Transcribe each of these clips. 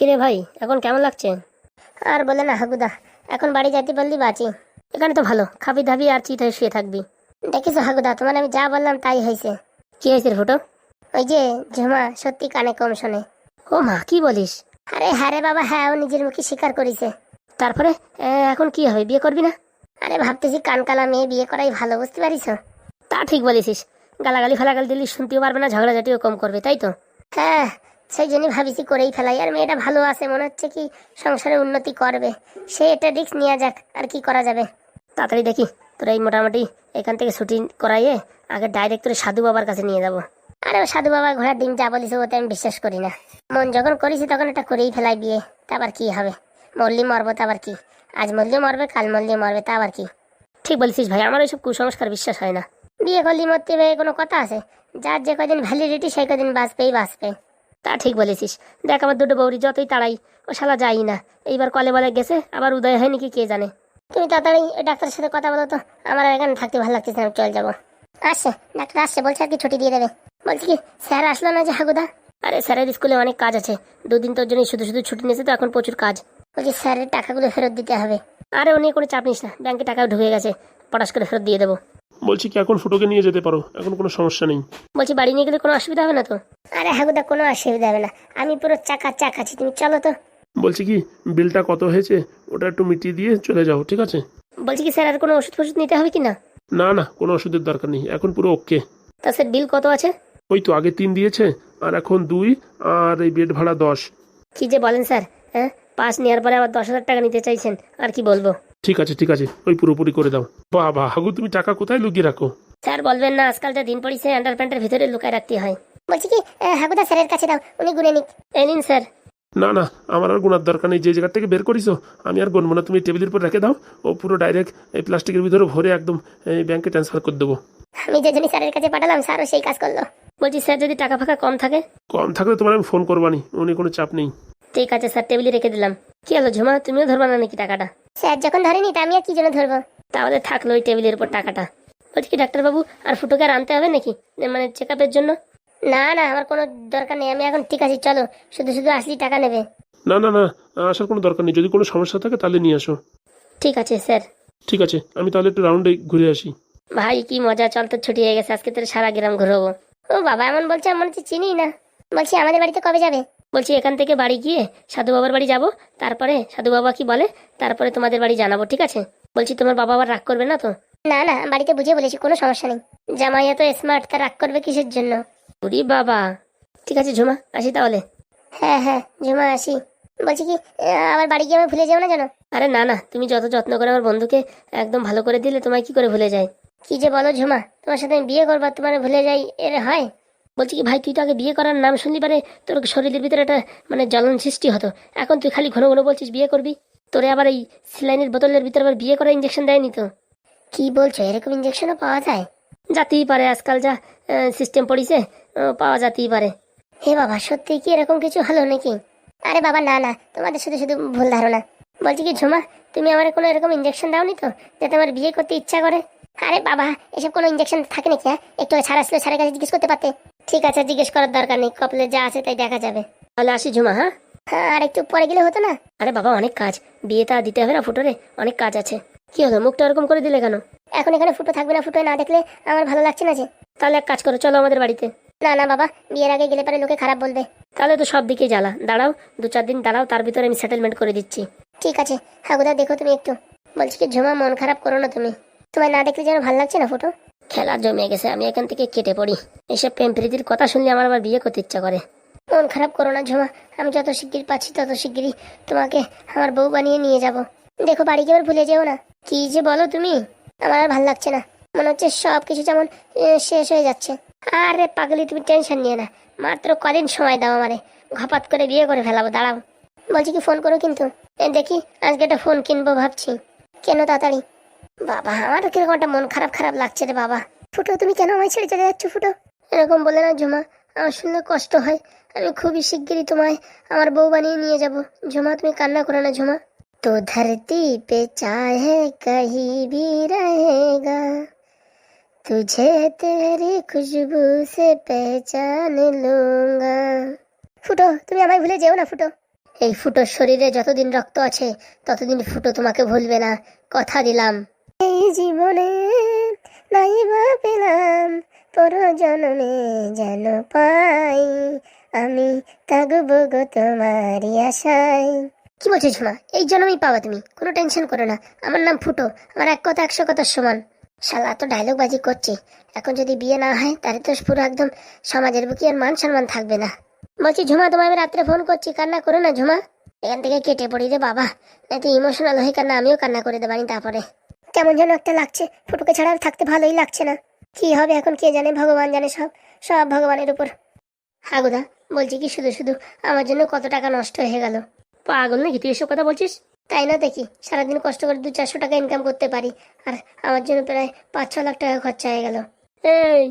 কিরে ভাই এখন কেমন লাগছে? আর বলে না হাগুদা এখন বাড়ি যেতে পারলি বাঁচি। এখানে তো ভালো খাবি দাবি আর চিত হয়ে শুয়ে থাকবি। দেখিস হাগুদা তোমার আমি যা বললাম তাই হয়েছে। কি হয়েছে রে ফুটো? ওই যে ঝুমা সত্যি কানে কম শোনে। ও মা কি বলিস? আরে হ্যাঁ রে বাবা হ্যাঁ ও নিজের মুখে স্বীকার করেছে। তারপরে এখন কি হবে বিয়ে করবি না? আরে ভাবতেছি কানকালা মেয়ে বিয়ে করাই ভালো বুঝতে পারিস? তা ঠিক বলেছিস। গালাগালি ফালাগালি দিলি শুনতেও পারবে না ঝগড়াঝাটিও কম করবে তাই তো? হ্যাঁ সেই জন্যই ভাবিছি করেই ফেলাই। আর মেয়েটা ভালো আছে, মনে হচ্ছে কি সংসারে উন্নতি করবে। সে এটা রিক্স নেওয়া যাক, আর কি করা যাবে। তাড়াতাড়ি দেখি, তোরা এই মোটামুটি এখান থেকে ছুটি করাইয়ে আগে ডাইরেক্ট তোর সাধু বাবার কাছে নিয়ে যাব। আরে সাধু বাবা ঘোড়ার ডিম যা বলিস ওতে আমি বিশ্বাস করি না। মন যখন করেছি তখন এটা করেই ফেলাই বিয়ে, তা আবার কি হবে? মরলি মরবো তা আবার কি? আজ মরলেও মরবে, কাল মরলেও মরবে, তা আবার কি? ঠিক বলছিস ভাই, আমার এইসব কুসংস্কার বিশ্বাস হয় না। বিয়ে করলি মরতে কোনো কথা আছে? যার যে কদিন ভ্যালিডিটি সেই কদিন বাঁচবেই বাঁচবে। তা ঠিক বলেছিস। দেখ আমার দুটো বৌরি যতই তাড়াই, ও শালা যাই না। এইবার কলে বলে গেছে, আবার উদয় হয় নাকি কে জানে। তুমি তাড়াতাড়ি ওই ডাক্তারের সাথে কথা বলো তো, আমার এখানে থাকতে ভালো লাগতেছে আমি চলে যাব। আসছে, ডাক্তার আসছে, বলছে আর কি ছুটি দিয়ে দেবে। বলছি কি, স্যার আসলো না যে হাগুদা? আরে স্যারের স্কুলে অনেক কাজ আছে, দুদিন তোর জন্য শুধু শুধু ছুটি নিয়েছে তো, এখন প্রচুর কাজ। বলছি স্যারের টাকাগুলো ফেরত দিতে হবে। আরে নিয়ে কোনো চাপ নিস না, ব্যাংকে টাকাও ঢুকে গেছে, পটাশ করে ফেরত দিয়ে দেবো। বলছি কি এখন ফুটোকে নিয়ে যেতে পারো এখন কোনো সমস্যা নেই। বলছি বাড়ি নিয়ে গেলে কোনো অসুবিধা হবে না তো? আরে হাগুদা কোনো অসুবিধা হবে না। আমি পুরো চাকা চাক আছি তুমি চলো তো। বলছি কি বিলটা কত হয়েছে ওটা একটু মিটিয়ে দিয়ে চলে যাও ঠিক আছে? বলছি কি স্যার আর কোনো ওষুধ ফষুধ নিতে হবে কি না? না না কোনো ওষুধের দরকার নেই এখন পুরো ওকে। তা স্যার বিল কত আছে? ওই তো আগে তিন দিয়েছে আর এখন দুই আর এই বেড ভাড়া দশ। কি যে বলেন স্যার হ্যাঁ? পাস নেওয়ার পরে আবার দশ হাজার টাকা নিতে চাইছেন আর কি বলব? ঠিক আছে ঠিক আছে ওই পুরোপুরি করে দাও। বাবা হাগু তুমি টাকা কোথায় লুকিয়ে রাখো? স্যার বলবেন না আজকাল যা দিন পড়িছে আন্ডার প্যান্টের ভিতরে লুকায় রাখতে হয়। বলছি কি হাগুদা স্যারের কাছে দাও উনি গুনে নিক। এই নিন স্যার। না না আমার আর গোনার দরকার নেই যে জায়গা থেকে বের করিছো আমি আর গনবো না তুমি টেবিলের উপর রেখে দাও ও পুরো ডাইরেক্ট এই প্লাস্টিকের ভিতরে ভরে একদম এই ব্যাংকে ট্রান্সফার করে দেবো। আমি যে জন্য স্যারের কাছে পাঠালাম স্যারও সেই কাজ করল। বলছি স্যার যদি টাকা ফাঁকা কম থাকে? কম থাকলে তোমার আমি ফোন করবানি উনি কোনো চাপ নেই। ঠিক আছে স্যার টেবিলে রেখে দিলাম। কি হলো ঝুমা তুমিও ধরবা না নাকি টাকাটা? স্যার যখন ধরেনি তা আমি আর কি জন্য ধরবো? তাহলে থাকল ওই টেবিলের উপর টাকাটা। বলছি কি ডাক্তারবাবু আর ফুটোকে আর আনতে হবে নাকি? মানে চেক আপের জন্য? না না আমার কোনো দরকার নেই আমি এখন ঠিক আছি চলো শুধু শুধু আসলি টাকা নেবে। না না না আসার কোনো দরকার নেই যদি কোনো সমস্যা থাকে তাহলে নিয়ে আসো। ঠিক আছে স্যার। ঠিক আছে আমি তাহলে একটু রাউন্ডে ঘুরে আসি। ভাই কি মজা চল তো ছুটি হয়ে গেছে আজকে তোর সারা গ্রাম ঘুরবো। ও বাবা এমন বলছে আমি মনে হচ্ছে চিনি না। বলছি আমাদের বাড়িতে কবে যাবে? বলছি এখান থেকে বাড়ি গিয়ে সাধু বাবার বাড়ি যাব তারপরে সাধু বাবা কি বলে তারপরে তোমাদের বাড়ি জানাব ঠিক আছে? বলছি তোমার বাবা আবার রাগ করবে না তো? না না বাড়িতে বুঝিয়ে বলেছি কোনো সমস্যা নেই। জামাই এত স্মার্ট তা রাগ করবে কিসের জন্য? উরি বাবা। ঠিক আছে ঝুমা আসি তাহলে। হ্যাঁ হ্যাঁ ঝুমা আসি। বলছি কি আবার বাড়ি গিয়ে আমি ভুলে যাও না জানো আরে না না তুমি যত যত্ন করে আমার বন্ধুকে একদম ভালো করে দিলে তোমায় কি করে ভুলে যায়? কি যে বলো ঝুমা তোমার সাথে আমি বিয়ে করব তোমার ভুলে যাই এর হয়? বলছি কি ভাই তুই তো আগে বিয়ে করার নাম শুনলি পারে তোর শরীরের ভিতরে একটা মানে জ্বলন সৃষ্টি হতো। এখন তুই খালি ঘন ঘন বলছিস বিয়ে করবি? তোরে আবার এই সিলাইনের বোতলের ভিতরে আবার বিয়ে করা ইঞ্জেকশন দেয়নি তো? কি বলছো এরকম ইঞ্জেকশনও পাওয়া যায়? যাতেই পারে আজকাল যা সিস্টেম পড়িছে পাওয়া যাতেই পারে। হে বাবা সত্যি কি এরকম কিছু হলো নাকি? আরে বাবা না না তোমাদের শুধু শুধু ভুল ধারণা। বলছি কি ঝুমা তুমি আমার কোনো এরকম ইঞ্জেকশন দাওনি তো যাতে আমার বিয়ে করতে ইচ্ছা করে? আরে বাবা এসব কোনো ইঞ্জেকশন থাকে নাকি হ্যাঁ? একটু ছাড়া ছিল ছাড়ের কাছে জিজ্ঞেস করতে পারতে। ঠিক আছে জিজ্ঞেস করার দরকার নেই। কপলে যা আছে তাই দেখা যাবে। তাহলে আসি ঝুমা হ্যাঁ? হ্যাঁ আর একটু পরে গেলে হতো না? আরে বাবা অনেক কাজ। বিয়েটা দিতে হবে না ফুটোরে অনেক কাজ আছে। কি হলো মুখটা ওরকম করে দিলে কেন? এখন এখানে ফুটো থাকবে না ফুটো না দেখলে আমার ভালো লাগছে না যে। তাহলে এক কাজ করো চলো আমাদের বাড়িতে। না না বাবা বিয়ের আগে গেলে পরে লোকে খারাপ বলবে। তাহলে তো সব দিকেই জ্বালা। দাঁড়াও দু চার দিন দাঁড়াও তার ভিতরে আমি সেটেলমেন্ট করে দিচ্ছি। ঠিক আছে হাগুদা দেখো তুমি একটু। বলছি কি ঝুমা মন খারাপ করো না তুমি। তোমায় না দেখলে যেন ভালো লাগছে না ফুটো? খেলা জমে গেছে, আমি এখান থেকে কেটে পড়ি। এসব প্রেম প্রীতির কথা শুনলে আমার আবার বিয়ে করতে ইচ্ছা করে। মন খারাপ করো না, ঝুমা। আমি যত শিগগির পাচ্ছি তত শিগগিরই তোমাকে আমার বউ বানিয়ে নিয়ে যাব। দেখো, বাড়ি গিয়ে আবার ভুলে যেও না। কি যে বলো তুমি? আমার আর ভালো লাগছে না। মনে হচ্ছে সব কিছু যেমন শেষ হয়ে যাচ্ছে। আরে পাগলি, তুমি টেনশন নিয়ে না। মাত্র কদিন সময় দাও আমারে। ঘপাত করে বিয়ে করে ফেলাবো, দাঁড়াও। বলছি কি, ফোন করো কিন্তু। দেখি, আজকে একটা ফোন কিনবো ভাবছি। কেন তাড়াতাড়ি? বাবা, আমার কীরকম একটা মন খারাপ খারাপ লাগছে রে বাবা। ফুটো, তুমি কেন আমায় ছেড়ে চলে যাচ্ছ ফুটো? এরকম বলে না ঝুমা, আমার শুনলে কষ্ট হয়। আমি খুবই শিগগিরই তোমায় আমার বউ বানিয়ে নিয়ে যাব। ঝুমা, তুমি কান্না করো না ঝুমা। তো ধরতি পে চাহে, কহি ভি রহেগা। তুঝে তেরি খুশবু সে পেহচান লুঙ্গা। ফুটো, তুমি আমায় ভুলে যেও না ফুটো। এই ফুটোর শরীরে যতদিন রক্ত আছে, ততদিন ফুটো তোমাকে ভুলবে না। কথা দিলাম। এই জীবনে নাই বা পেলাম পর জন্মে যেন পাই। আমি থাকব গো তোমারই আশায়। কি বলছো ঝুমা? এই জন্যই পাবা তুমি। কোনো টেনশন করো না। আমার নাম ফুটো। আমার এক কথা, একশো কথার সমান। শালা তো ডায়লগ বাজি করছে। এখন যদি বিয়ে না হয়, তাহলে তো পুরো একদম সমাজের বুকি আর মান সম্মান থাকবে না। বলছি ঝুমা, তোমায় আমি রাত্রে ফোন করছি। কান্না করো না ঝুমা। এখান থেকে কেটে পড়ি রে বাবা। এত ইমোশনাল হয়ে কান্না, আমিও কান্না করে দেবানি তারপরে। কেমন যেন একটা লাগছে। ফুটুকে ছাড়া আর থাকতে ভালোই লাগছে না। কি হবে এখন কে জানে, ভগবান জানে সব সব ভগবানের উপর। হাগুদা, বলছি কি শুধু শুধু, আমার জন্য কত টাকা নষ্ট হয়ে গেল। পাগল নাকি তুই এসব কথা বলছিস? তাই না দেখি, সারাদিন কষ্ট করে দু চারশো টাকা ইনকাম করতে পারি, আর আমার জন্য প্রায় পাঁচ ছ লাখ টাকা খরচা হয়ে গেল। এই,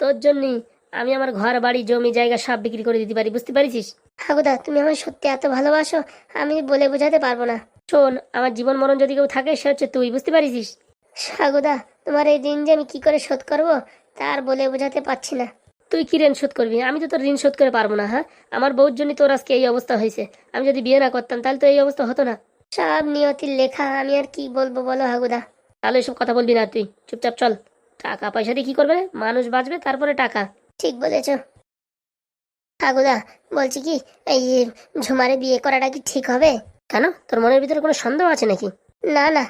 তোর জন্যই আমি আমার ঘর, বাড়ি, জমি, জায়গা সব বিক্রি করে দিতে পারি, বুঝতে পারিস হাগুদা, তুমি আমার সত্যি এত ভালোবাসো, আমি বলে বোঝাতে পারব না। শোন, আমার জীবন মরণ যদি কেউ থাকে, সে হচ্ছে তুই, বুঝতে পারিস সাগুদা, তোমার এই ঋণ যে আমি কি করে শোধ করব, তার বলে বোঝাতে পারছি না। তুই কি ঋণ শোধ করবি? আমি তো তোর ঋণ শোধ করে পারব না হ্যাঁ? আমার বউর জন্য তোর আজকে এই অবস্থা হয়েছে। আমি যদি বিয়ে না করতাম, তাহলে তো এই অবস্থা হতো না। সব নিয়তির লেখা, আমি আর কি বলব বলো, হাগুদা? তাহলে এসব কথা বলবি না তুই। চুপচাপ চল। টাকা পয়সা দিয়ে কি করবে মানুষ বাঁচবে, তারপরে টাকা। ঠিক বলেছ। হাগুদা, বলছি কি, এই ঝুমারে বিয়ে করাটা কি ঠিক হবে? কেন? তোর মনের ভিতরে কোনো সন্দেহ আছে নাকি? না না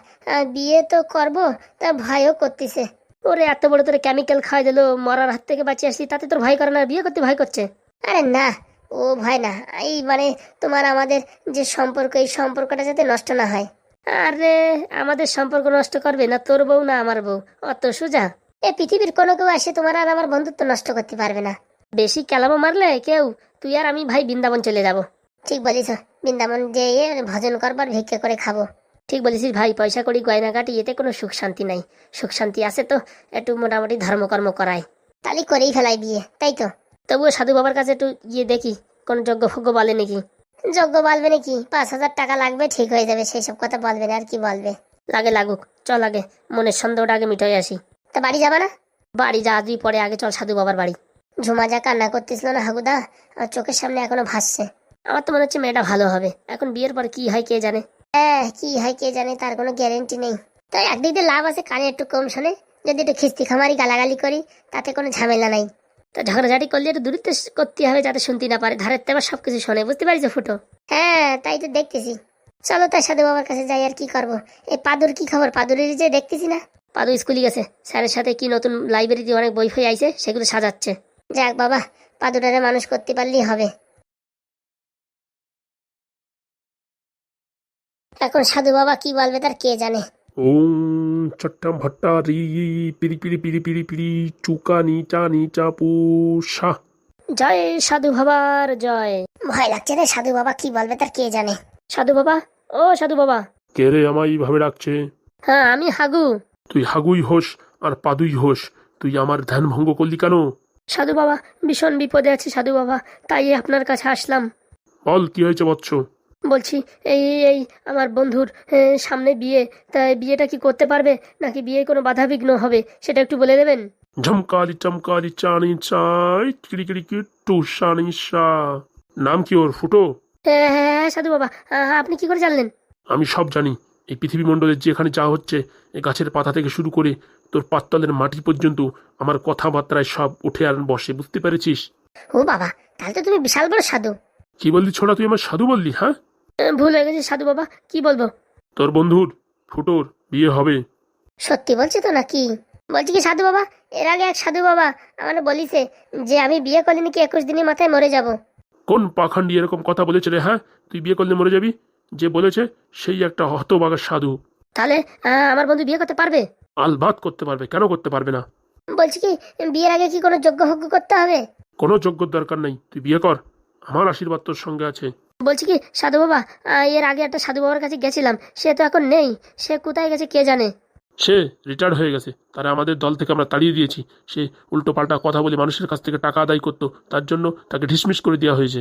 বিয়ে তো করব, তা ভয়ও করতেছে। ওরে, এত বড় তোরে কেমিক্যাল খাওয়াই দিলো, মরার হাত থেকে বাঁচিয়ে আসলি, তাতে তোর ভয় করে না বিয়ে করতে ভয় করছে? আরে না, ও ভয় না। এই মানে তোমার আমাদের যে সম্পর্ক, এই সম্পর্কটা যাতে নষ্ট না হয়। আরে, আমাদের সম্পর্ক নষ্ট করবে না, তোর বউ না আমার বউ, অত সোজা? এ পৃথিবীর কোনো কেউ আসে তোমার আর আমার বন্ধুত্ব নষ্ট করতে পারবে না। বেশি কেলামো মারলে কেউ, তুই আর আমি ভাই বৃন্দাবন চলে যাব। ঠিক বলিস বৃন্দাবন যেয়ে ভজন করবার, ভিক্ষা করে খাব। ঠিক বলেছিস ভাই, পয়সা করি গয়না কাটি, এতে কোনো সুখ শান্তি নাই। সুখ শান্তি আছে তো, একটু মোটামুটি ধর্মকর্ম করায়। তাহলে করেই ফেলাই বিয়ে তাই তো? তবুও সাধু বাবার কাছে একটু গিয়ে দেখি, কোন যজ্ঞ ফজ্ঞ বলে নাকি? যজ্ঞ বলবে নাকি? পাঁচ হাজার টাকা লাগবে, ঠিক হয়ে যাবে, সেই সব কথা বলবে না, আর কি বলবে? লাগে লাগুক, চল আগে, মনের সন্দেহটা আগে মিটাই আসি। তা বাড়ি যাবা না? বাড়ি যা দুই পরে, আগে চল সাধু বাবার বাড়ি। ঝুমা যা, কান্না করতেছিল না হাগুদা, আর চোখের সামনে এখনও ভাসছে। আমার তো মনে হচ্ছে মেয়েটা ভালো হবে। এখন বিয়ের পর কি হয় কে জানে? হ্যাঁ কি হয় কে জানে, তার কোনো গ্যারেন্টি নেই। তাই একদিক দিয়ে লাভ আছে কানে একটু কম শোনে, যদি একটু খিস্তি খামারি গালাগালি করি, তাতে কোনো ঝামেলা নাই। তো ঝগড়াঝাটি করলে একটু দূরত্ব করতে হবে যাতে শুনতে না পারে। ধারের তেবার সবকিছু শোনে, বুঝতে পারিস ফুটো? হ্যাঁ তাই তো দেখতেছি। চলো তাই সাধু বাবার কাছে যাই আর কি করব। এই পাদুর কি খবর? পাদুরের যে দেখতেছি না? পাদু স্কুলে গেছে। স্যারের সাথে কি নতুন লাইব্রেরিতে অনেক বই ফই আইছে, সেগুলো সাজাচ্ছে। যাক বাবা, পাদুটারে মানুষ করতে পারলেই হবে। এখন সাধু বাবা কি বলবে তার কে জানে? ওম চট্টাম ভট্টা রি পিরি পিরি পিরি পিরি পিরি চুকা নিচা নিচা পুষা। জয় সাধু বাবার জয়। ভয় লাগছে রে সাধু বাবা কি বলবে তার কে জানে? সাধু বাবা ও সাধু বাবা। কে রে আমায় এইভাবে ডাকছে হ্যাঁ আমি হাগু। তুই হাগুই হোস আর পাদুই হোস তুই আমার ধ্যান ভঙ্গ করলি কেন? সাধু বাবা ভীষণ বিপদে আছি সাধু বাবা তাই আপনার কাছে আসলাম। বল কি হয়েছে বৎস? বলছি এই এই- আমার বন্ধুর সামনে বিয়ে তাই বিয়েটা কি করতে পারবে? নাকি বিয়ে কোনো বাধা বিঘ্ন হবে? সেটা একটু বলে দেবেন? ঝমকারি চমকারি চানি চাই কিড়ি কিট্টু সানি সা। নাম কি ওর ফুটো? হ্যাঁ হ্যাঁ হ্যাঁ, সাধু বাবা আপনি কি করে জানলেন? আমি সব জানি। এই পৃথিবী মণ্ডলের যেখানে যা হচ্ছে এই গাছের পাতা থেকে শুরু করে তোর পাততলের মাটি পর্যন্ত আমার কথাবার্তায় সব উঠে আর বসে বুঝতে পেরেছিস? ও বাবা তাহলে তো তুমি বিশাল বড় সাধু। কি বললি ছোড়া তুই আমার সাধু বললি হ্যাঁ? ভুল হয়ে গেছে সাধু বাবা কি বলব? তোর বন্ধুর ফুটোর বিয়ে হবে। সত্যি বলছি তো নাকি? বলছি কি সাধু বাবা এর আগে এক সাধু বাবা আমার বলিছে যে আমি বিয়ে করলে নাকি একুশ দিনের মাথায় মরে যাব। কোন পাখান্ডি এরকম কথা বলেছে রে হ্যাঁ? তুই বিয়ে করলে মরে যাবি? যে বলেছে সেই একটা হতবাগা সাধু। তাহলে আমার বন্ধু বিয়ে করতে পারবে? আলবাত করতে পারবে কেন করতে পারবে না? বলছি কি বিয়ের আগে কি কোনো যোগ্য হোগ্য করতে হবে? কোনো যোগ্যর দরকার নেই তুই বিয়ে কর। আমার আশীর্বাদ তোর সঙ্গে আছে। বলছি কি সাধু বাবা এর আগে একটা সাধু বাবার কাছে গেছিলাম সে তো এখন নেই সে কোথায় গেছে কে জানে? সে রিটায়ার্ড হয়ে গেছে তারা আমাদের দল থেকে আমরা তাড়িয়ে দিয়েছি সে উল্টো পাল্টা কথা বলে মানুষের কাছ থেকে টাকা আদায় করতো তার জন্য তাকে ডিসমিস করে দেওয়া হয়েছে।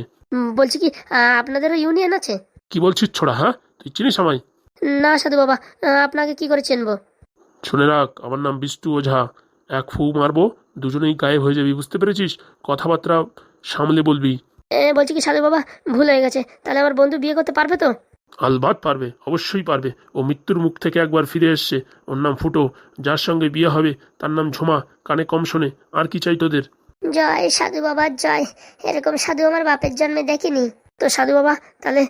বলছি কি আহ, আপনাদেরও ইউনিয়ন আছে? কি বলছিস ছোড়া হ্যাঁ? তুই চিনিস আমায়? না সাধু বাবা আপনাকে কি করে চেনবো? শুনে রাখ আমার নাম বিষ্টু ওঝা। এক ফু মারবো দুজনেই গায়েব হয়ে যাবি বুঝতে পেরেছিস? কথাবার্তা সামলে বলবি। বলছি কি সাধু বাবা? ভুল হয়ে গেছে। তাহলে আমার বন্ধু বিয়ে করতে পারবে তো? আলবাত পারবে অবশ্যই পারবে। ও মৃত্যুর মুখ থেকে একবার ফিরে এসছে। ওর নাম ফুটো। যার সঙ্গে বিয়ে হবে তার নাম ঝুমা। কানে কম শোনে। আর কি চাই তোদের? জয় সাধু বাবার জয়। এরকম সাধু আমার বাপের জন্মে দেখিনি। তো সাধু বাবা তাহলে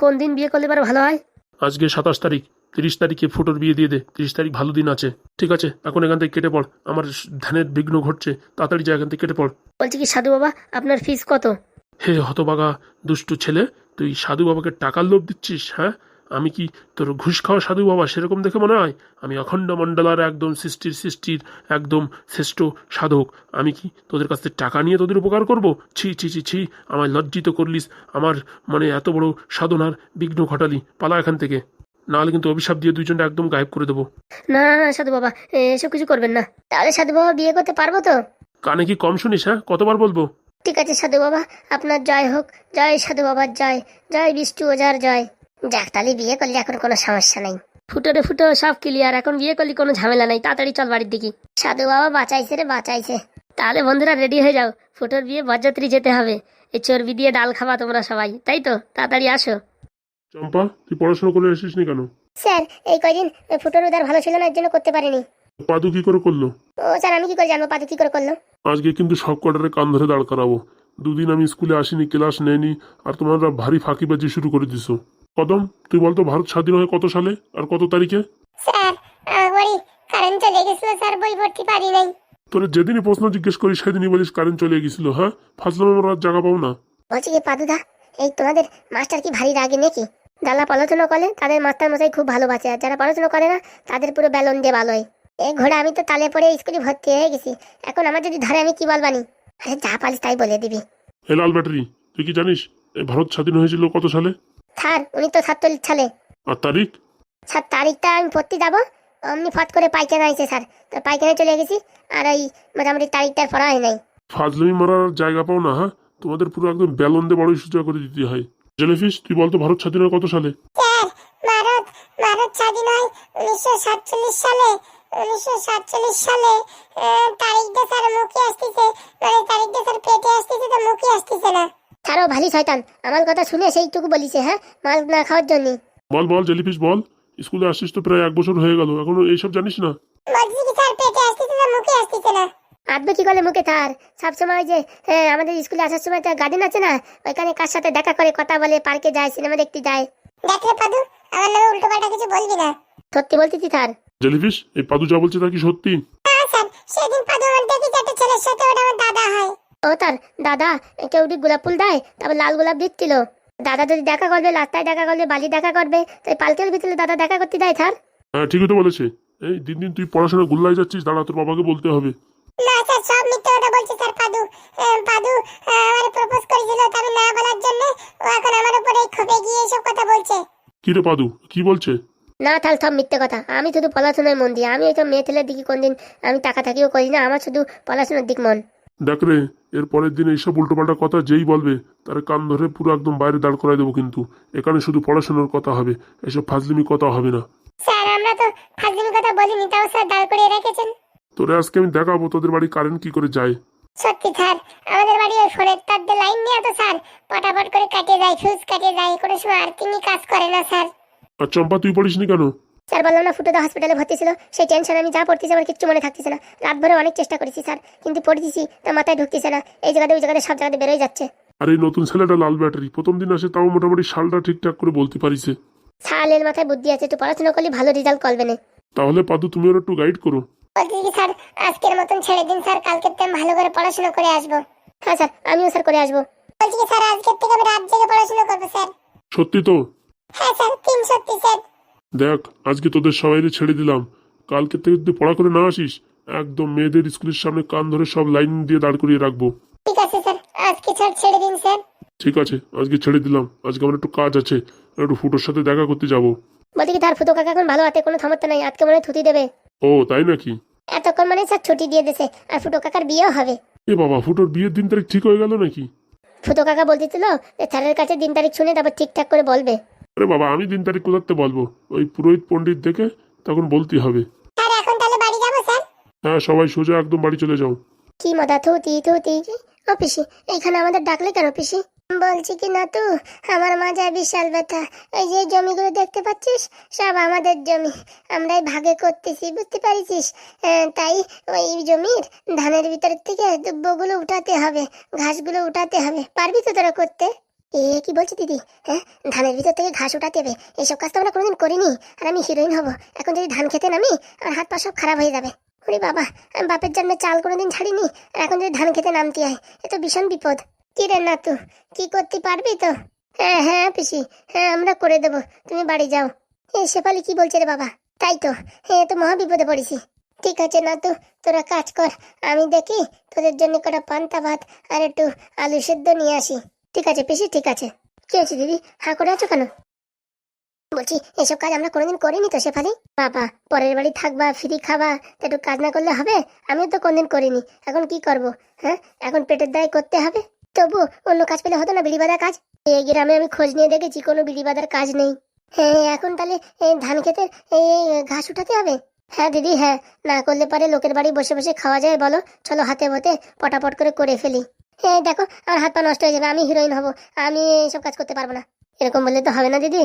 কোন দিন বিয়ে করলে ভালো হয়? আজকে সাতাশ তারিখ। তিরিশ তারিখে ফুটোর বিয়ে দিয়ে দে। তিরিশ তারিখ ভালো দিন আছে। ঠিক আছে এখন এখান থেকে কেটে পড়। আমার ধ্যানের বিঘ্ন ঘটছে। তাড়াতাড়ি যা এখান থেকে কেটে পড়। বলছি কি সাধু বাবা আপনার ফিস কত? হে হতবাগা দুষ্টু ছেলে তুই সাধু বাবাকে টাকার লোভ দিচ্ছিস হ্যাঁ? আমি কি তোর ঘুষ খাওয়া সাধু বাবা সেরকম দেখে মনে হয়? আমি অখণ্ড মণ্ডলার একদম সৃষ্টির সৃষ্টির একদম শ্রেষ্ঠ সাধক। আমি কি তোদের কাছ থেকে টাকা নিয়ে তোদের উপকার করব? ছি ছি ছি ছি আমায় লজ্জিত করলিস আমার মানে এত বড় সাধনার বিঘ্ন ঘটালি। পালা এখান থেকে। নাহলে কিন্তু অভিশাপ দিয়ে দুইজনটা একদম গায়েব করে দেবো। না না না সাধু বাবা এসব কিছু করবেন না। তাহলে সাধু বাবা বিয়ে করতে পারব তো? কানে কি কম শুনিস হ্যাঁ? কতবার বলব? ঠিক আছে সাধু বাবা আপনার জয় হোক। জয় সাধু বাবার জয়। জয় বিষ্ণু ওজার জয়। যাক তাহলে বিয়ে করলে এখন কোনো সমস্যা নেই। ফুটোরে ফুটো সব ক্লিয়ার এখন বিয়ে করলে কোনো ঝামেলা নাই। তাড়াতাড়ি চল বাড়ির দিকে। সাধু বাবা বাঁচাইছে রে বাঁচাইছে। তাহলে বন্ধুরা রেডি হয়ে যাও। ফুটোর বিয়ে বরযাত্রী যেতে হবে। এই চর্বি দিয়ে ডাল খাবা তোমরা সবাই। তাই তো? তাড়াতাড়ি আসো। চম্পা তুই পড়াশোনা করে এসিস নি কেন? স্যার এই কয়দিন ফুটোর উদার ভালো ছিল না এর জন্য করতে পারিনি। পাদু কি করে করল? ও স্যার আমি কি করে জানব পাদু কি করে করল? আজকে কিন্তু সব কটারে কান ধরে দাঁড় করাবো। দুদিন আমি স্কুলে আসিনি ক্লাস নেয়নি আর তোমরা ভারী ফাঁকিবাজি শুরু করে দিছো। কদম তুই বলতো ভারত স্বাধীন হয় কত সালে আর কত তারিখে? স্যার একবারই কারেন্ট চলে গেছিল স্যার বই ভর্তি পারি নাই। তোরা যেদিনই প্রশ্ন জিজ্ঞেস করি সেদিনই বলিস কারেন্ট চলে গেছিল হ্যাঁ? ফাজলাম আমরা জায়গা পাও না। বলছি কি পাদুদা এই তোমাদের মাস্টার কি ভারী রাগে নাকি? যারা পড়াশোনা করে তাদের মাস্টার মশাই খুব ভালোবাসে আর যারা পড়াশোনা করে না তাদের পুরো বেলন দিয়ে ভালোই। এই ঘোড়া আমি তো তালে পড়ে স্কুলে ভর্তি হয়ে গেছি। এখন আমার যদি ধরে আমি কি বলবানি আরে যা পালিস তাই বলে দিবি। এ লাল ব্যাটারি তুই কি জানিস? ভারত স্বাধীন হয়েছিল কত সালে? স্যার উনি তো সাতচল্লিশ সালে। আর তারিখ? স্যার তারিখটা আমি পড়তে যাব। অমনি ফট করে পায়খানা আইছে স্যার। তো পায়খানায় চলে গেছি আর ওই মোটামুটি তারিখটা পড়া হয় নাই। ফাজলামি মারার জায়গা পাও না হ্যাঁ? তোমাদের পুরো একদম বেলন দিয়ে বড়ই সুচা করে দিতে হয়। জেলিফিশ তুই বলতো ভারত স্বাধীন হয় কত সালে? স্যার ভারত ভারত স্বাধীন হয় উনিশশো সাতচল্লিশ সালে। উনিশশো সাতচল্লিশ সালে তারিখটা স্যার মুখে আসতেছে মানে তারিখটা স্যার পেটে আসতেছে তো মুখে আসতেছে না। স্যারও ভালো শয়তান আমার কথা শুনে সেইটুকু বলিছে হ্যাঁ? মাল না খাওয়ার জন্য। বল বল জেলিফিশ বল। স্কুলে আসিস তো প্রায় এক বছর হয়ে গেল এখনও এইসব জানিস না? বলছি কি স্যার পেটে আসতেছে তো মুখে আসতেছে না। আটবে কি করে মুখে তার? সবসময় যে হ্যাঁ, আমাদের স্কুলে আসার সময় একটা গার্ডেন আছে না? ওইখানে কার সাথে দেখা করে কথা বলে পার্কে যায় সিনেমা দেখতে যায়। দেখলে পাদু আমার নামে উল্টো পাল্টা কিছু বলবি না। সত্যি বলতেছি স্যার জেলিফিশ এই পাদু যা বলছে তা কি সত্যি? স্যার সেদিন পাদু আমার দেখেছি একটা ছেলের সাথে ওটা আমার দাদা হয়। ও তার দাদা কেউ যদি গোলাপ ফুল দেয় তারপর লাল গোলাপ দিচ্ছিল। দাদা যদি দেখা করবে রাস্তায় দেখা করবে বালি দেখা করবে তাই পালকের ভিতরে দাদা দেখা করতে দেয় স্যার। হ্যাঁ ঠিকই তো বলেছে। এই দিন দিন তুই পড়াশোনা গুল্লাই যাচ্ছিস দাঁড়া তোর বাবাকে বলতে হবে। না স্যার সব মিথ্যে কথা বলছে স্যার পাদু। পাদু আমার প্রপোজ করেছিল তা না বলার জন্য ও এখন আমার উপরে ক্ষোভে গিয়ে এসব কথা বলছে। কি রে পাদু কি বলছে? না তাহলে সব মিথ্যে কথা। আমি শুধু পড়াশোনায় মন দিই আমি এইসব মেয়ে ছেলের দিকে কোনদিন আমি টাকা থাকিও করি না। আমার শুধু পড়াশোনার দিক মন। দেখ রে এর পরের দিন এইসব উল্টোপাল্টা কথা যেই বলবে তার কান ধরে পুরো একদম বাইরে দাঁড় করাই দেবো কিন্তু। এখানে শুধু পড়াশোনার কথা হবে এসব ফাজলিমি কথা হবে না। স্যার আমরা তো ফাজিল কথা বলিনি তাও স্যার দাঁড় করিয়ে রেখেছেন। তোরে আজকে আমি দেখাবো তোদের বাড়ি কারেন্ট কি করে যায়। সত্যি স্যার আমাদের বাড়ি ওই ফোনের তার দিয়ে লাইন নিয়ে তো স্যার পটাপট করে কাটিয়ে যায় ফিউজ কাটিয়ে যায় কোনো সময় আর্থিংই কাজ করে না স্যার। আর চম্পা তুই পড়িস নি কেন? স্যার বললাম না ফুটোদা হসপিটালে ভর্তি ছিল সেই টেনশন আমি যা পড়তেছি আমার কিচ্ছু মনে থাকতেছে না। রাত ভরে অনেক চেষ্টা করেছি স্যার কিন্তু পড়তেছি তা মাথায় ঢুকতেছে না। এই জায়গাতে ওই জায়গাতে সব জায়গাতে বেরোয় যাচ্ছে। আর এই নতুন ছেলেটা লাল ব্যাটারি প্রথম দিন আসে তাও মোটামুটি সালটা ঠিকঠাক করে বলতে পারিছে। সালের মাথায় বুদ্ধি আছে একটু পড়াশোনা করলে ভালো রেজাল্ট করবে না তাহলে পাদু তুমি ওর একটু গাইড করো। বলছি কি স্যার আজকের মতন ছেড়ে দিন স্যার কালকে তো ভালো করে পড়াশোনা করে আসব। হ্যাঁ স্যার আমিও স্যার করে আসব। বলছি কি স্যার আজকের থেকে আমি রাত জেগে পড়াশোনা করব স্যার। সত্যি তো? হ্যাঁ স্যার তিন সত্যি স্যার দেখ আজকে তোদের সবাইকে ছেড়ে দিলাম। কালকে থেকে যদি পড়া করে না আসিস একদম মেয়েদের স্কুলের সামনে কান ধরে সব লাইন দিয়ে দাঁড় করিয়ে রাখব। ঠিক আছে স্যার আজকে স্যার ছেড়ে দিন স্যার। ঠিক আছে আজকে ছেড়ে দিলাম। আজকে আমার একটু কাজ আছে একটু ফুটোর সাথে দেখা করতে যাব। বলছি কি তার ফুটো কাকা এখন ভালো হাতে কোনো সমস্যা নাই আজকে মনে হয় থুতি দেবে। ও তাই নাকি? এতক্ষণ মানে স্যার ছুটি দিয়ে দিয়েছে আর ফুটো কাকার বিয়েও হবে। এ বাবা ফুটোর বিয়ের দিন তারিখ ঠিক হয়ে গেল নাকি? ফুটো কাকা বলতেছিল যে স্যারের কাছে দিন তারিখ শুনে তারপর ঠিকঠাক করে বলবে। আরে বাবা আমি দিন তারিখ কোথাতে বলব? ওই পুরোহিত পণ্ডিত দেখে তখন বলতে হবে। স্যার এখন তাহলে বাড়ি যাব স্যার? হ্যাঁ সবাই সোজা একদম বাড়ি চলে যাও। কি মজা থুতি থুতি ও পিসি এইখানে আমাদের ডাকলে কেন পিসি বলছি কি না তু আমার মাজায় বিশাল ব্যথা। এই যে জমিগুলো দেখতে পাচ্ছিস? সব আমাদের জমি। আমরাই ভাগে করতেছি বুঝতে পারিস তাই ওই জমির ধানের ভিতর থেকে দুব্বগুলো উঠাতে হবে ঘাসগুলো উঠাতে হবে। পারবি তো তোরা করতে? এ কি বলছি দিদি? হ্যাঁ? ধানের ভিতর থেকে ঘাস উঠাতে হবে। এইসব কাজ তো আমরা কোনোদিন করিনি। আর আমি হিরোইন হব। এখন যদি ধান খেতে নামি, আমার হাত পা সব খারাপ হয়ে যাবে। ওরে বাবা, আমি বাপের জন্মে চাল কোনোদিন ছাড়িনি। আর এখন যদি ধান খেতে নামতে হয়, এ তো ভীষণ বিপদ। কি রে না তু কি করতে পারবি তো? হ্যাঁ হ্যাঁ পিসি হ্যাঁ আমরা করে দেবো। তুমি বাড়ি যাও। এ শেফালি কি বলছে রে বাবা? তাই তো। হ্যাঁ তো মহা বিপদে পড়েছি। ঠিক আছে না তো তোরা কাজ কর। আমি দেখি তোদের জন্য কটা পান্তা ভাত আর একটু আলু সেদ্ধ নিয়ে আসি। ঠিক আছে, পিসি, ঠিক আছে। কি হয়েছে, দিদি? হ্যাঁ করে আছো কেন? বলছি, এসব কাজ আমরা কোনোদিন করিনি তো শেফালি? বাবা, পরের বাড়ি থাকবা, ফ্রি খাবা একটু কাজ না করলে হবে? আমিও তো কোনদিন করিনি। এখন কি করব হ্যাঁ? এখন পেটের দায় করতে হবে? তবু অন্য কাজ পেলে হতো না বিড়ি বাঁধার কাজ? এই গ্রামে আমি খোঁজ নিয়ে দেখেছি, কোনো বিড়ি বাঁধার কাজ নেই। হ্যাঁ এখন তাহলে ধান খেতে এই ঘাস উঠাতে হবে? হ্যাঁ দিদি হ্যাঁ। না করলে পারে লোকের বাড়ি বসে বসে খাওয়া যায়, বলো? চলো হাতে হাতে পটাপট করে করে ফেলি। হ্যাঁ দেখো, আমার হাত পা নষ্ট হয়ে যাবে, আমি হিরোইন হব, আমি এইসব কাজ করতে পারব না। এরকম বললে তো হবে না দিদি?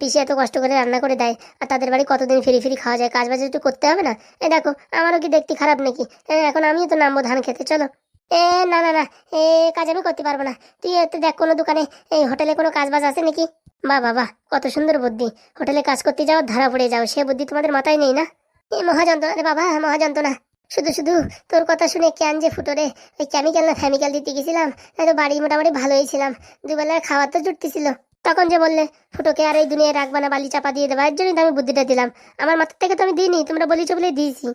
পিসি এত কষ্ট করে রান্না করে দেয়, আর তাদের বাড়ি কতদিন ফিরি ফিরি খাওয়া যায় কাজ বাজ একটু করতে হবে না? এ, দেখো, আমারও কি দেখতে খারাপ নাকি? এখন আমিও তো নামবো ধান খেতে, চলো। এ, না না না, এ, কাজ আমি করতে পারব না। তুই এতে দেখ কোনো দোকানে এই হোটেলে কোনো কাজ বাজ আছে নাকি? বাহ বাবা কত সুন্দর বুদ্ধি। হোটেলে কাজ করতে যাও ধরা পড়ে যাও, সে বুদ্ধি তোমাদের মাথায় নেই না? এ, মহাযন্ত্রণা রে বাবা, মহাযন্ত্রণা। শুধু শুধু তোর কথা শুনে কেন যে ফুটোরে, ওই কেমিক্যাল না ফ্যামিক্যাল দিতে গেছিলাম তো বাড়ি মোটামুটি ভালোই ছিলাম। দুবেলার খাওয়া তো জুটতেছিল তখন যে বললে, ফুটোকে আর এই দুনিয়ায় রাখবা না, বালি চাপা দিয়ে দেবা, এর জন্যই তো আমি বুদ্ধিটা দিলাম। আমার মাথার থেকে তো আমি দিইনি, তোমরা বলেছ বলে দিয়েছি।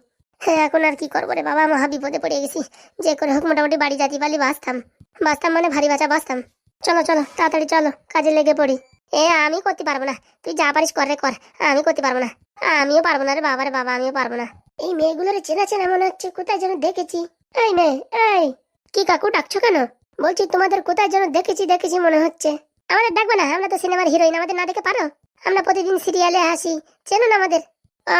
হ্যাঁ এখন আর কি করব রে বাবা, মহা বিপদে পড়ে গেছি। যে করে হোক, মোটামুটি বাড়ি জাতি পালি বাঁচতাম। বাঁচতাম মানে ভারী বাঁচা বাঁচতাম। চলো চলো, তাড়াতাড়ি চলো, কাজে লেগে পড়ি। এ, আমি করতে পারব না। তুই যা পারিস কর রে, কর। আমি করতে পারব না। আমিও পারব না রে বাবা রে বাবা, আমিও পারব না। এই মেয়েগুলোর চেনা চেনা মনে হচ্ছে, কোথায় যেন দেখেছি। এই মেয়ে, এই। কি কাকু, ডাকছো কেন? বলছি, তোমাদের কোথায় যেন দেখেছি দেখেছি মনে হচ্ছে। আমাদের দেখবে না, আমরা তো সিনেমার হিরোইন, আমাদের না দেখে পারো। আমরা প্রতিদিন সিরিয়ালে হাসি, চেনো না আমাদের? ও,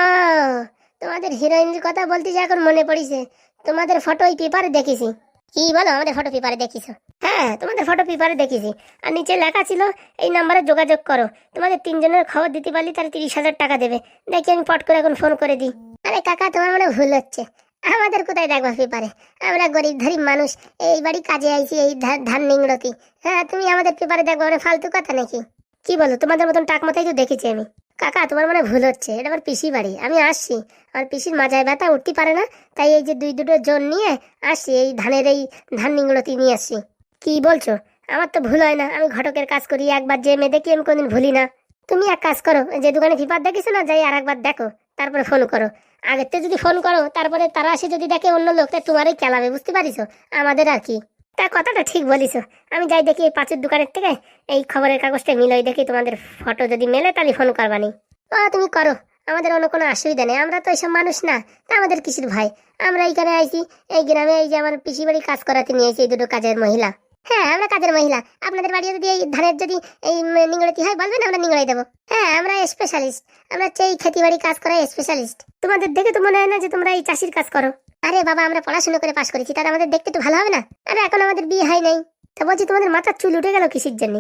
তোমাদের হিরোইনের কথা বলতে যে এখন মনে পড়িছে। তোমাদের ফটো ওই পেপারে দেখেছি। কি বলো, আমাদের ফটো পেপারে দেখিছো? হ্যাঁ তোমাদের ফটো পেপারে দেখেছি। আর নিচে লেখা ছিল, এই নাম্বারে যোগাযোগ করো। তোমাদের তিনজনের খবর দিতে পারলে তার তিরিশ হাজার টাকা দেবে। দেখি আমি পট করে এখন ফোন করে দিই। আরে কাকা, তোমার মনে ভুল হচ্ছে। আমাদের কোথায় দেখবা পেপারে আমরা গরিব ধরিব মানুষ। এই বাড়ি কাজে আইছি, এই ধান নিংড়তি। হ্যাঁ তুমি আমাদের পেপারে দেখব ফালতু কথা নাকি? কি বলো, তোমাদের মতন টাক মাথায় তো দেখেছি আমি। কাকা, তোমার মানে ভুল হচ্ছে। এটা আমার পিসি বাড়ি। আমি আসছি। আমার পিসির মাজায় ব্যথা, উঠতে পারে না। তাই এই যে দুই দুটো জন নিয়ে আসছি, এই ধানের এই ধান নিংড়তি নিয়ে আসছি। কি বলছো? আমার তো ভুল হয় না। আমি ঘটকের কাজ করি, একবার যে মেয়ে দেখি, আমি কোনদিন ভুলি না। তুমি এক কাজ করো যে দোকানে ফিপার দেখেছ না, যাই আর একবার দেখো, তারপরে ফোন করো। আগের যদি ফোন করো, তারপরে তারা আসে যদি দেখে অন্য লোক তোমারই খেলাবে, বুঝতে পারিস আমাদের আর কি। তা কথাটা ঠিক বলিস আমি যাই দেখি পাঁচের দোকানের থেকে এই খবরের কাগজটা মিলাই দেখি তোমাদের ফটো যদি মেলে তাহলে ফোন করবা করবানি ও, তুমি করো। আমাদের অন্য কোনো অসুবিধা নেই। আমরা তো এইসব মানুষ না। তা আমাদের কিসের ভাই আমরা এইখানে আইছি, এই গ্রামে এই যে আমার পিসি বাড়ি কাজ করাতে নিয়ে এসেছি এই দুটো কাজের মহিলা। হ্যাঁ আমরা কাজের মহিলা। আপনাদের বাড়ি যদি এই ধানের যদি এই নিংড়াতি হয়, বলবেন আমরা নিংড়াই দেবো। হ্যাঁ আমরা স্পেশালিস্ট আমরা এই খেতি বাড়ি কাজ করাই স্পেশালিস্ট তোমাদের দেখে তো মনে হয় না যে তোমরা এই চাষির কাজ করো। আরে বাবা, আমরা পড়াশোনা করে পাশ করেছি, তাহলে আমাদের দেখতে তো ভালো হবে না। আরে এখন আমাদের বিয়ে হয় নাই। তা বলছি, তোমাদের মাথার চুল উঠে গেল কিসের জন্য?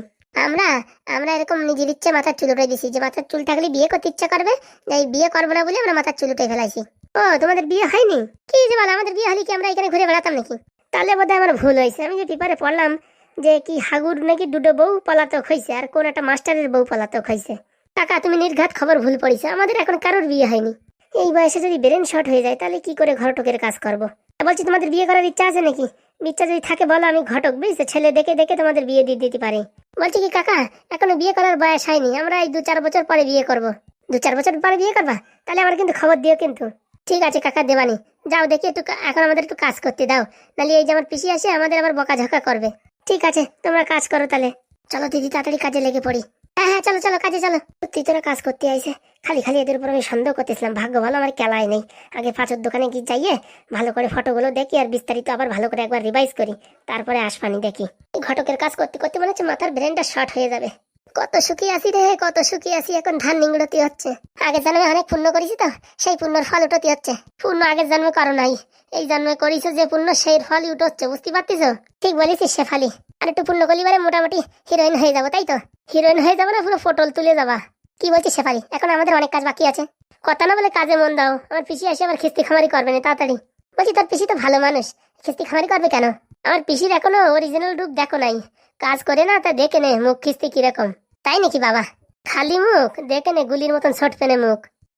আমরা আমরা এরকম নিজের ইচ্ছে মাথার চুল উঠে দিছি। যে মাথার চুল থাকলে বিয়ে করতে ইচ্ছা করবে এই বিয়ে করব না বলে আমরা মাথার চুল উঠে ফেলাইছি। ও, তোমাদের বিয়ে হয়নি কি যে বলো, আমাদের বিয়ে হলে কি আমরা এখানে ঘুরে বেড়াতাম নাকি? তাহলে বোধহয় আমার ভুল হয়েছে। আমি যে পেপারে পড়লাম যে কি হাগুর নাকি দুটো বউ পলাতক হয়েছে আর কোন একটা মাস্টারের বউ পলাতক হয়েছে কাকা, তুমি নির্ঘাত খবর ভুল পড়েছো। আমাদের এখন কারোর বিয়ে হয়নি। এই বয়সে যদি ব্রেন শর্ট হয়ে যায়, তাহলে কি করে ঘটকের কাজ করব? বলছি, তোমাদের বিয়ে করার ইচ্ছা আছে নাকি? ইচ্ছা যদি থাকে, বলো আমি ঘটক, বুঝছ? ছেলে দেখে দেখে তোমাদের বিয়ে দিয়ে দিতে পারি। বলছি কি, কাকা, এখনও বিয়ে করার বয়স হয়নি, আমরা এই দু চার বছর পরে বিয়ে করব। দু চার বছর পরে বিয়ে করবা? তাহলে আমার কিন্তু খবর দিও কিন্তু। ঠিক আছে, কাকা দেবানি যাও দেখি একটু এখন আমাদের একটু কাজ করতে দাও। নাহলে এই যে আমার পিসি আসে, আমাদের আবার বকাঝকা করবে। ঠিক আছে, তোমরা কাজ করো তাহলে। চলো দিদি, তাড়াতাড়ি কাজে লেগে পড়ি। হ্যাঁ হ্যাঁ চলো চলো, কাজে চলো। তোরা কাজ করতে আইসে। খালি খালি এদের উপর আমি সন্দেহ করতেছিলাম। ভাগ্য ভালো, আমার কেলাই নেই। আগে পাঁচের দোকানে গিয়ে যাইয়ে ভালো করে ফটোগুলো দেখি আর বিস্তারিত আবার ভালো করে একবার রিভাইজ করি। তারপরে আসবানি দেখি। ঘটকের কাজ করতে করতে মনে হচ্ছে মাথার ব্রেনটা শর্ট হয়ে যাবে। কত সুখী আছি রে, কত সুখী আছি, এখন ধান নিংড়তি হচ্ছে। আগের জন্মে অনেক পুণ্য করেছি তো, সেই পুণ্যর ফল উঠতি হচ্ছে। পুণ্য আগের জন্মে করো নাই। এই জন্মে করিস যে পুণ্য, সেই ফলই উঠোচ্ছে বুঝতে পারতিস ঠিক বলেছিস শেফালি। আর একটু পূর্ণ কলিবারে মোটামুটি হিরোইন হয়ে যাব, তাই তো? হিরোইন হয়ে যাব না, পুরো ফটোল তুলে যাবা? কি বলছিস শেফালি? এখন আমাদের অনেক কাজ বাকি আছে। কথা না বলে কাজে মন দাও। আমার পিসি এসে আবার খিস্তি খামারি করবে না, তাড়াতাড়ি। বলছি, তোর পিসি তো ভালো মানুষ। খিস্তি খামারি করবে কেন? আমার পিসির এখনও অরিজিনাল রূপ দেখো নাই। কাজ করে না, তা দেখে নে মুখ খিস্তি কীরকম। তাই নাকি বাবা? খালি মুখ, দেখে নে গুলির মতন ছোট পেনে মুখ।